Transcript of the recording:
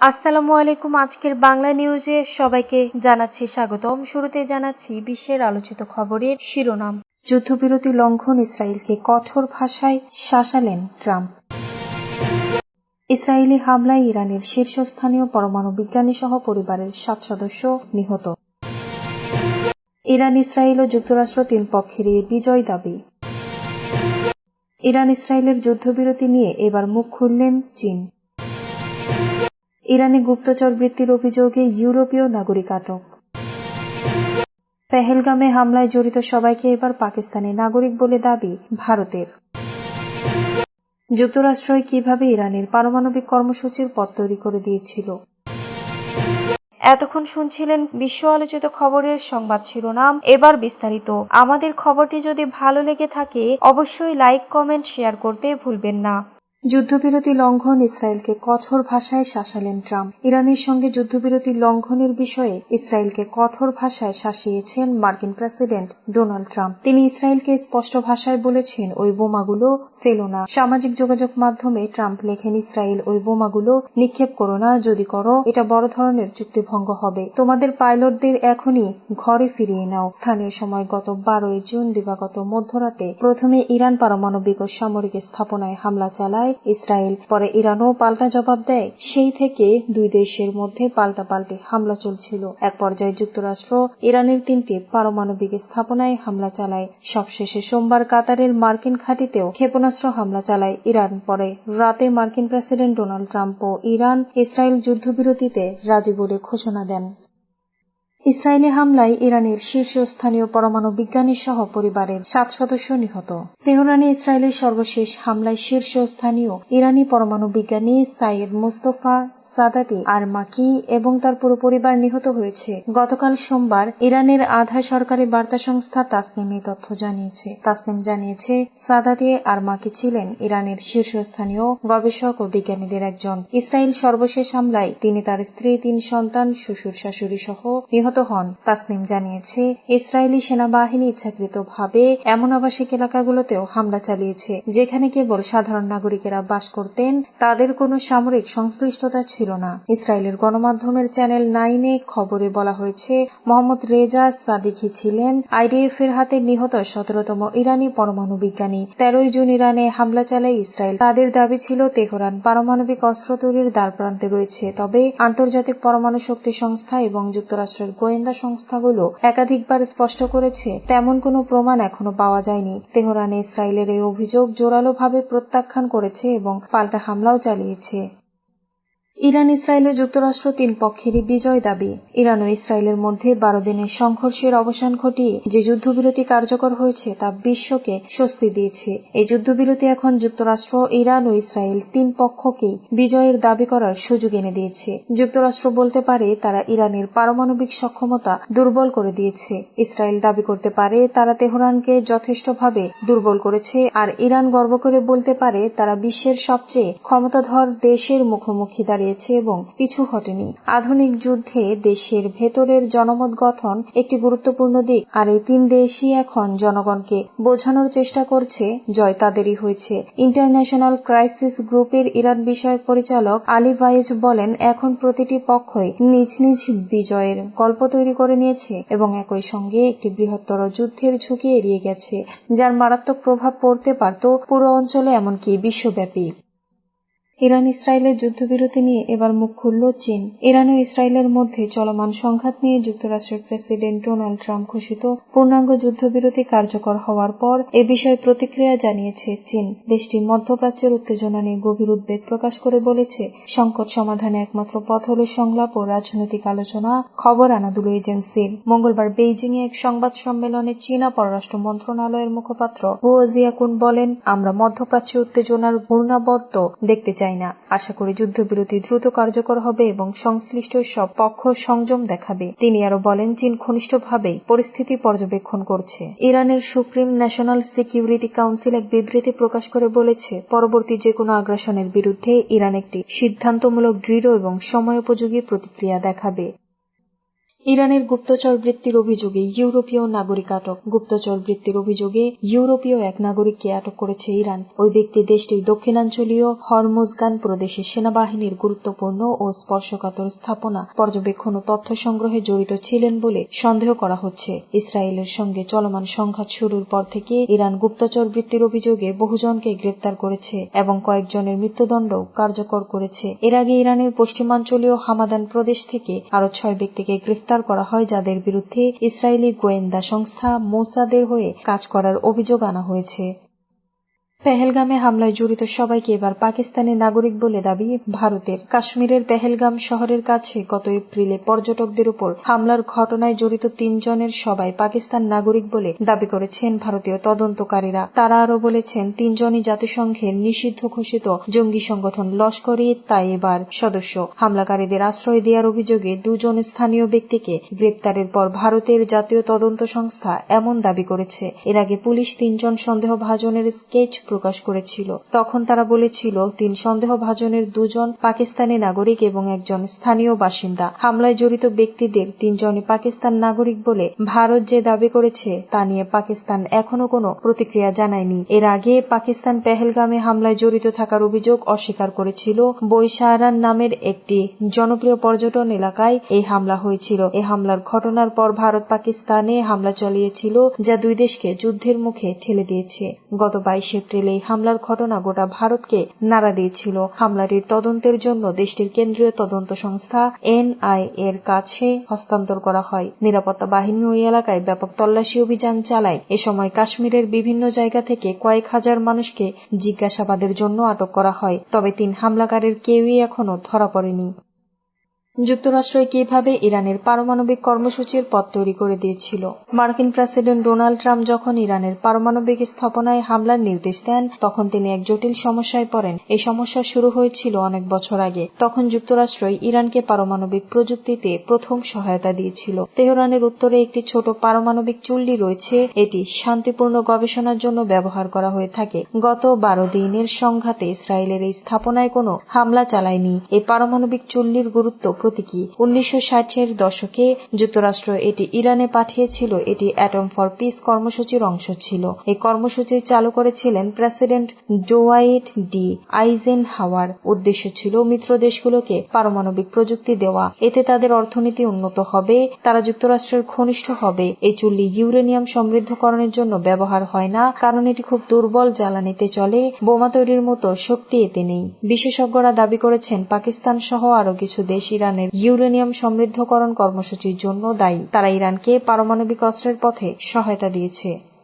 আসসালামু আলাইকুম। আজকের বাংলা নিউজে সবাইকে জানাচ্ছি স্বাগতম। শুরুতে জানাচ্ছি বিশ্বের আলোচিত খবরের শিরোনাম। যুদ্ধবিরতি লঙ্ঘন ইসরায়েলকে কঠোর ভাষায় শাসালেন ট্রাম্প। ইসরায়েলি হামলায় ইরানের শীর্ষস্থানীয় পরমাণু বিজ্ঞানী সহ পরিবারের সাত সদস্য নিহত। ইরান, ইসরায়েল ও যুক্তরাষ্ট্র তিন পক্ষেরই বিজয় দাবি। ইরান, ইসরায়েলের যুদ্ধবিরতি নিয়ে এবার মুখ খুললেন চীন। ইরানে গুপ্তচর বৃত্তির অভিযোগে ইউরোপীয় নাগরিক আটক। পেহেলগামে হামলায় জড়িত সবাইকে এবার পাকিস্তানি নাগরিক বলে দাবি ভারতের। যুক্তরাষ্ট্রই কীভাবে ইরানের পারমাণবিক কর্মসূচির পথ তৈরি করে দিয়েছিল। এতক্ষণ শুনছিলেন বিশ্ব আলোচিত খবরের সংবাদ শিরোনাম। এবার বিস্তারিত। আমাদের খবরটি যদি ভালো লেগে থাকে, অবশ্যই লাইক, কমেন্ট, শেয়ার করতে ভুলবেন না। যুদ্ধবিরতি লঙ্ঘন ইসরায়েলকে কঠোর ভাষায় শাসালেন ট্রাম্প। ইরানের সঙ্গে যুদ্ধবিরতি লঙ্ঘনের বিষয়ে ইসরায়েলকে কঠোর ভাষায় শাসিয়েছেন মার্কিন প্রেসিডেন্ট ডোনাল্ড ট্রাম্প। তিনি ইসরায়েলকে স্পষ্ট ভাষায় বলেছেন, ওই বোমাগুলো ফেলো না। সামাজিক যোগাযোগ মাধ্যমে ট্রাম্প লেখেন, ইসরায়েল ওই বোমাগুলো নিক্ষেপ করো না, যদি করো, এটা বড় ধরনের চুক্তিভঙ্গ হবে। তোমাদের পাইলটদের এখনই ঘরে ফিরিয়ে নাও। স্থানীয় সময় গত বারোই জুন দিবাগত মধ্যরাতে প্রথমে ইরান পারমাণবিক ও সামরিক স্থাপনায় হামলা চালায় ইসরায়েল। পরে ইরানও পাল্টা জবাব দেয়। সেই থেকে দুই দেশের মধ্যে পাল্টা পাল্টে হামলা চলছিল। এক পর্যায়ে যুক্তরাষ্ট্র ইরানের তিনটি পারমাণবিক স্থাপনায় হামলা চালায়। সবশেষে সোমবার কাতারের মার্কিন ঘাঁটিতেও ক্ষেপণাস্ত্র হামলা চালায় ইরান। পরে রাতে মার্কিন প্রেসিডেন্ট ডোনাল্ড ট্রাম্প ও ইরান ইসরায়েল যুদ্ধবিরতিতে রাজি বলে ঘোষণা দেন। ইসরায়েলি হামলায় ইরানের শীর্ষস্থানীয় পরমাণু বিজ্ঞানী সহ পরিবারের সাত সদস্য নিহত। তেহরানে ইসরায়েলের সর্বশেষ হামলায় শীর্ষস্থানীয় ইরানি পরমাণু বিজ্ঞানী সাইয়েদ মুস্তফা সাদাতি আর মাকি এবং তার পুরো পরিবার নিহত হয়েছে। গতকাল সোমবার ইরানের আধা সরকারি বার্তা সংস্থা তাসনিম এই তথ্য জানিয়েছে। তাসনিম জানিয়েছে, সাদাতি আর মাকি ছিলেন ইরানের শীর্ষস্থানীয় গবেষক ও বিজ্ঞানীদের একজন। ইসরায়েল সর্বশেষ হামলায় তিনি তার স্ত্রী, তিন সন্তান, শ্বশুর, শাশুড়ি সহ নিহত নিহত হন। তাসনিম জানিয়েছে, ইসরায়েলি সেনাবাহিনী ইচ্ছাকৃতভাবে এমন আবাসিক এলাকাগুলোতেও হামলা চালিয়েছে, যেখানে কেবল সাধারণ নাগরিকেরা বাস করতেন, তাদের কোনো সামরিক সংশ্লিষ্টতা ছিল না। ইসরায়েলের গণমাধ্যমের চ্যানেল নাইনে খবরে বলা হয়েছে, মোহাম্মদ রেজা সাদিকি ছিলেন আইডিএফ এর হাতে নিহত সতেরোতম ইরানি পরমাণু বিজ্ঞানী। তেরোই জুন ইরানে হামলা চালায় ইসরায়েল। তাদের দাবি ছিল, তেহরান পারমাণবিক অস্ত্র তৈরির দ্বারপ্রান্তে রয়েছে, তবে আন্তর্জাতিক পরমাণু শক্তি সংস্থা এবং যুক্তরাষ্ট্রের গোয়েন্দা সংস্থাগুলো একাধিকবার স্পষ্ট করেছে, তেমন কোনো প্রমাণ এখনও পাওয়া যায়নি। তেহরানে ইসরায়েলের এই অভিযোগ জোরালোভাবে প্রত্যাখ্যান করেছে এবং পাল্টা হামলাও চালিয়েছে। ইরান ইসরায়েল ও যুক্তরাষ্ট্র তিন পক্ষেরই বিজয় দাবি। ইরান ও ইসরায়েলের মধ্যে বারো দিনের সংঘর্ষের অবসান ঘটিয়ে যে যুদ্ধবিরতি কার্যকর হয়েছে তা বিশ্বকে স্বস্তি দিয়েছে। এই যুদ্ধবিরতি এখন যুক্তরাষ্ট্র, ইরান ও ইসরায়েল তিন পক্ষকেই বিজয়ের দাবি করার সুযোগ এনে দিয়েছে। যুক্তরাষ্ট্র বলতে পারে, তারা ইরানের পারমাণবিক সক্ষমতা দুর্বল করে দিয়েছে। ইসরায়েল দাবি করতে পারে, তারা তেহরানকে যথেষ্টভাবে দুর্বল করেছে। আর ইরান গর্ব করে বলতে পারে, তারা বিশ্বের সবচেয়ে ক্ষমতাধর দেশের মুখোমুখি দাঁড়িয়ে দাঁড়িয়েছে এবং পিছু হটেনি। আধুনিক যুদ্ধে দেশের ভেতরের জনমত গঠন একটি গুরুত্বপূর্ণ দিক, আর এই তিন দেশই এখন জনগণকে বোঝানোর চেষ্টা করছে, জয় তাদেরই হয়েছে। ইন্টারন্যাশনাল ক্রাইসিস গ্রুপের ইরান বিষয়ক পরিচালক আলী ভাইজ বলেন, এখন প্রতিটি পক্ষই নিজ নিজ বিজয়ের গল্প তৈরি করে নিয়েছে এবং একই সঙ্গে একটি বৃহত্তর যুদ্ধের ঝুঁকি এড়িয়ে গেছে, যার মারাত্মক প্রভাব পড়তে পারত পুরো অঞ্চলে, এমনকি বিশ্বব্যাপী। ইরান ইসরায়েলের যুদ্ধবিরতি নিয়ে এবার মুখ খুলল চীন। ইরান ও ইসরায়েলের মধ্যে চলমান সংঘাত নিয়ে যুক্তরাষ্ট্রের প্রেসিডেন্ট ডোনাল্ড ট্রাম্প ঘোষিত পূর্ণাঙ্গ যুদ্ধবিরতি কার্যকর হওয়ার পর এ বিষয়ে প্রতিক্রিয়া জানিয়েছে চীন। দেশটি মধ্যপ্রাচ্যের উত্তেজনা নিয়ে গভীর উদ্বেগ প্রকাশ করে বলেছে। সংকট সমাধানে একমাত্র পথ হল সংলাপ ও রাজনৈতিক আলোচনা, খবর আনাদুল এজেন্সির মঙ্গলবার বেইজিং এ এক সংবাদ সম্মেলনে চীনা পররাষ্ট্র মন্ত্রণালয়ের মুখপাত্র হুও জিয়াকুন বলেন, আমরা মধ্যপ্রাচ্যে উত্তেজনার ঘূর্ণাবর্ত দেখতে চাই। চাই না আশা করি যুদ্ধবিরতি দ্রুত কার্যকর হবে এবং সংশ্লিষ্ট সব পক্ষ সংযম দেখাবে। তিনি আরও বলেন, চীন ঘনিষ্ঠভাবে পরিস্থিতি পর্যবেক্ষণ করছে। ইরানের সুপ্রিম ন্যাশনাল সিকিউরিটি কাউন্সিল এক বিবৃতি প্রকাশ করে বলেছে, পরবর্তী যে কোনো আগ্রাসনের বিরুদ্ধে ইরান একটি সিদ্ধান্তমূলক দৃঢ় এবং সময়োপযোগী প্রতিক্রিয়া দেখাবে। ইরানের গুপ্তচর বৃত্তির অভিযোগে ইউরোপীয় নাগরিক আটক। গুপ্তচর বৃত্তির অভিযোগে ইউরোপীয় এক নাগরিককে আটক করেছে ইরান। ওই ব্যক্তি দেশটির দক্ষিণাঞ্চলীয় হরমোজগান প্রদেশে সেনাবাহিনীর গুরুত্বপূর্ণ ও স্পর্শকাতর স্থাপনা। পর্যবেক্ষণ ও তথ্য সংগ্রহে জড়িত ছিলেন বলে সন্দেহ করা হচ্ছে। ইসরায়েলের সঙ্গে চলমান সংঘাত শুরুর পর থেকে ইরান গুপ্তচর বৃত্তির অভিযোগে বহুজনকে গ্রেপ্তার করেছে এবং কয়েকজনের মৃত্যুদণ্ড কার্যকর করেছে। এর আগে ইরানের পশ্চিমাঞ্চলীয় হামাদান প্রদেশ থেকে আরও ছয় ব্যক্তিকে গ্রেফতার করা হয় যাদের বিরুদ্ধে ইসরায়েলি গোয়েন্দা সংস্থা মোসাদের হয়ে কাজ করার অভিযোগ আনা হয়েছে। পেহেলগামে হামলায় জড়িত সবাইকে এবার পাকিস্তানি নাগরিক বলে দাবি ভারতের। কাশ্মীরের পেহেলগাম শহরের কাছে গত এপ্রিলে পর্যটকদের উপর হামলার ঘটনায় জড়িত তিনজনের সবাই পাকিস্তান নাগরিক বলে দাবি করেছেন ভারতীয় তদন্তকারীরা। তারা আরও বলেছেন, তিনজনই জাতিসংঘের নিষিদ্ধ ঘোষিত জঙ্গি সংগঠন লস্করি তাইবার সদস্য। হামলাকারীদের আশ্রয় দেওয়ার অভিযোগে দুজন স্থানীয় ব্যক্তিকে গ্রেপ্তারের পর ভারতের জাতীয় তদন্ত সংস্থা এমন দাবি করেছে। এর আগে পুলিশ তিনজন সন্দেহভাজনের স্কেচ প্রকাশ করেছিল। তখন তারা বলেছিল, তিন সন্দেহভাজনের দুজন পাকিস্তানি নাগরিক এবং একজন স্থানীয় বাসিন্দা। হামলায় জড়িত ব্যক্তিদের তিনজনই পাকিস্তান নাগরিক বলে ভারত যে দাবি করেছে, তা নিয়ে পাকিস্তান এখনও কোনো প্রতিক্রিয়া জানায়নি। এর আগে পাকিস্তান পেহেলগামে হামলায় জড়িত থাকার অভিযোগ অস্বীকার করেছিল। বৈশাহারান নামের একটি জনপ্রিয় পর্যটন এলাকায় এই হামলা হয়েছিল। এই হামলার ঘটনার পর ভারত পাকিস্তানে হামলা চালিয়েছিল, যা দুই দেশকে যুদ্ধের মুখে ঠেলে দিয়েছে। গত বাইশ এপ্রিল এই হামলার ঘটনা গোটা ভারতকে নাড়া দিয়েছিল। হামলাটির তদন্তের জন্য দেশটির কেন্দ্রীয় তদন্ত সংস্থা এনআই এর কাছে হস্তান্তর করা হয়। নিরাপত্তা বাহিনী ওই এলাকায় ব্যাপক তল্লাশি অভিযান চালায়। এ সময় কাশ্মীরের বিভিন্ন জায়গা থেকে কয়েক হাজার মানুষকে জিজ্ঞাসাবাদের জন্য আটক করা হয়। তবে তিন হামলাকারীর কেউই এখনও ধরা পড়েনি। যুক্তরাষ্ট্র কীভাবে ইরানের পারমাণবিক কর্মসূচির পথ তৈরি করে দিয়েছিল। মার্কিন প্রেসিডেন্ট ডোনাল্ড ট্রাম্প যখন ইরানের পারমাণবিক স্থাপনায় হামলার নির্দেশ দেন, তখন তিনি এক জটিল সমস্যায় পড়েন। এই সমস্যা শুরু হয়েছিল অনেক বছর আগে। তখন যুক্তরাষ্ট্রই ইরানকে পারমাণবিক প্রযুক্তিতে প্রথম সহায়তা দিয়েছিল। তেহরানের উত্তরে একটি ছোট পারমাণবিক চুল্লি রয়েছে। এটি শান্তিপূর্ণ গবেষণার জন্য ব্যবহার করা হয়ে থাকে। গত বারো দিনের সংঘাতে ইসরায়েলের এই স্থাপনায় কোনো হামলা চালায়নি। এই পারমাণবিক চুল্লির গুরুত্ব প্রতীকী। উনিশশো ষাটের দশকে যুক্তরাষ্ট্র এটি ইরানে পাঠিয়েছিল। এটি অ্যাটম ফর পিস কর্মসূচির অংশ ছিল। এই কর্মসূচি চালু করেছিলেন প্রেসিডেন্ট ডোয়াইট ডি আইজেন হাওয়ার উদ্দেশ্য ছিল মিত্র দেশগুলোকে পারমাণবিক প্রযুক্তি দেওয়া। এতে তাদের অর্থনীতি উন্নত হবে, তারা যুক্তরাষ্ট্রের ঘনিষ্ঠ হবে। এই চুল্লি ইউরেনিয়াম সমৃদ্ধকরণের জন্য ব্যবহার হয় না, কারণ এটি খুব দুর্বল জ্বালানিতে চলে, বোমা তৈরির মতো শক্তি এতে নেই। বিশেষজ্ঞরা দাবি করেছেন, পাকিস্তান সহ আরও কিছু দেশ ইরানের ইউরেনিয়াম সমৃদ্ধকরণ কর্মসূচির জন্য দায়ী। তারা ইরানকে পারমাণবিক অস্ত্রের পথে সহায়তা দিয়েছে।